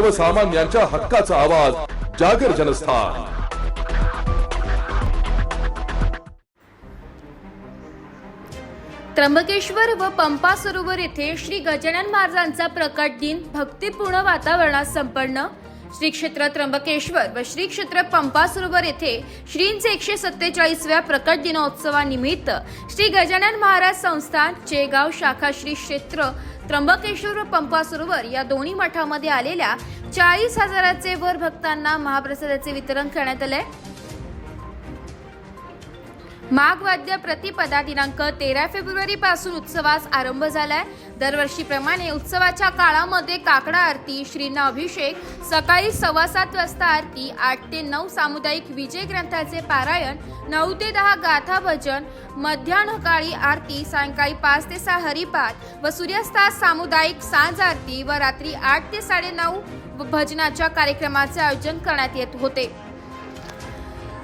सर्वसामान्यांच्या हक्काचा आवाज जागर जनस्थान. त्र्यंबकेश्वर व पंपा सरोवर येथे श्री गजानन महाराजांचा प्रकट दिन भक्तिपूर्ण वातावरणात संपन्न. श्री क्षेत्र त्र्यंबकेश्वर व श्री क्षेत्र पंपा सरोवर येथे श्रींचे एकशे सत्तेचाळीसव्या प्रकट दिनोत्सवानिमित्त श्री गजानन महाराज संस्थान चेगाव शाखा श्री क्षेत्र त्र्यंबकेश्वर व पंपा सरोवर या दोन्ही मठामध्ये आलेल्या चाळीस हजाराचे वर भक्तांना महाप्रसादाचे वितरण करण्यात आले माघवाद्य प्रतिपदा दिनांक तेरा फेब्रुवारी पासून उत्सवास आरंभ झालाय. दरवर्षीप्रमाणे उत्सवाच्या काळामध्ये काकडा आरती श्रींना अभिषेक सकाळी सव्वा सात वाजता आरती आठ ते नऊ सामुदायिक विजय ग्रंथाचे पारायण नऊ ते दहा गाथा भजन मध्यान्हकाळी आरती सायंकाळी पाच ते सहा हरिपाठ व सूर्यास्तास सामुदायिक सांज आरती व रात्री आठ ते साडेनऊ भजनाच्या कार्यक्रमाचे आयोजन करण्यात येत होते.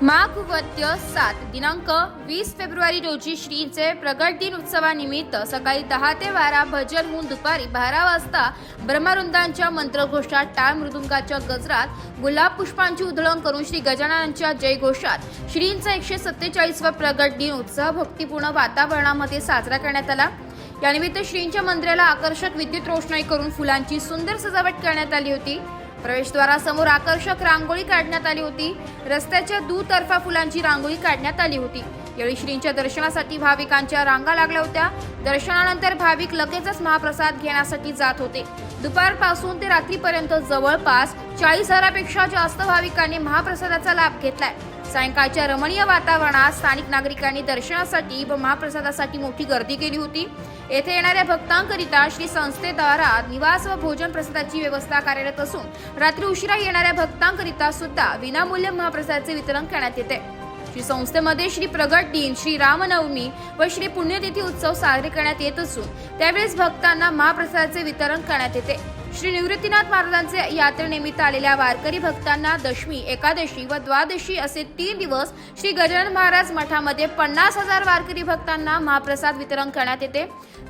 माघवद्य सात दिनांक वीस फेब्रुवारी रोजी श्रीचे प्रगट दिन उत्सवानिमित्त सकाळी दहा ते बारा भजन होऊन दुपारी बारा वाजता ब्रह्मरुंदांच्या मंत्रघोषात टाळ मृदुंगाच्या गजरात गुलाब पुष्पांची उधळण करून श्री गजाननांच्या जयघोषात श्रींचा एकशे सत्तेचाळीसवा प्रगट दिन उत्सव भक्तीपूर्ण वातावरणामध्ये साजरा करण्यात आला. यानिमित्त श्रींच्या मंदिराला आकर्षक विद्युत रोषणाई करून फुलांची सुंदर सजावट करण्यात आली होती. प्रवेशद्वारासमोर आकर्षक रांगोळी काढण्यात आली होती. रस्त्याच्या दुतर्फा फुलांची रांगोळी काढण्यात आली होती. यावेळी श्रींच्या दर्शनासाठी भाविकांच्या रांगा लागल्या होत्या. दर्शनानंतर भाविक लगेचच महाप्रसाद घेण्यासाठी जात होते. दुपारपासून ते रात्रीपर्यंत जवळपास चाळीस हजारापेक्षा जास्त भाविकांनी महाप्रसादाचा लाभ घेतलाय. सायंकाळच्या रमणीय वातावरणात स्थानिक नागरिकांनी दर्शनासाठी व महाप्रसादासाठी मोठी गर्दी केली होती. येथे येणाऱ्या भक्तांकरिता श्री संस्थेद्वारा निवास व भोजन प्रसादाची व्यवस्था कार्यरत असून रात्री उशिरा येणाऱ्या भक्तांकरिता सुद्धा विनामूल्य महाप्रसादाचे वितरण करण्यात येते. श्री संस्थेमध्ये श्री प्रगट दिन श्री रामनवमी व श्री पुण्यतिथी उत्सव साजरे करण्यात येत असून त्यावेळेस भक्तांना महाप्रसादाचे वितरण करण्यात येते. श्री निवृत्तीनाथ महाराजांचे यात्रेनिमित्त आलेल्या वारकरी भक्तांना दशमी एकादशी व द्वादशी असे तीन दिवस श्री गजानन महाराज मठामध्ये पन्नास हजार वारकरी भक्तांना महाप्रसाद वितरण करण्यात येते.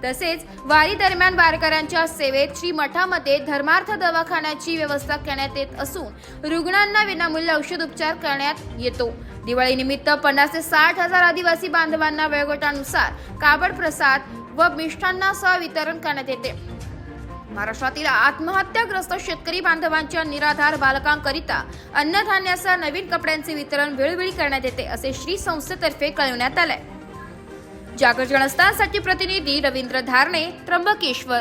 तसेच वारी दरम्यान वारकऱ्यांच्या सेवेत श्री मठामध्ये धर्मार्थ दवाखान्याची व्यवस्था करण्यात येत असून रुग्णांना विनामूल्य औषध उपचार करण्यात येतो. दिवाळीनिमित्त पन्नास ते साठ हजार आदिवासी बांधवांना वयोगटानुसार काबड प्रसाद व मिष्टांनासह वितरण करण्यात येते. महाराष्ट्रातील आत्महत्याग्रस्त शेतकरी बांधवांच्या निराधार बालकांकरिता अन्नधान्यासह नवीन कपड्यांचे वितरण वेळोवेळी करण्यात येते असे श्री संस्थेतर्फे कळवण्यात आले जागर जनस्थानसाठी प्रतिनिधी रवींद्र धारणे त्र्यंबकेश्वर.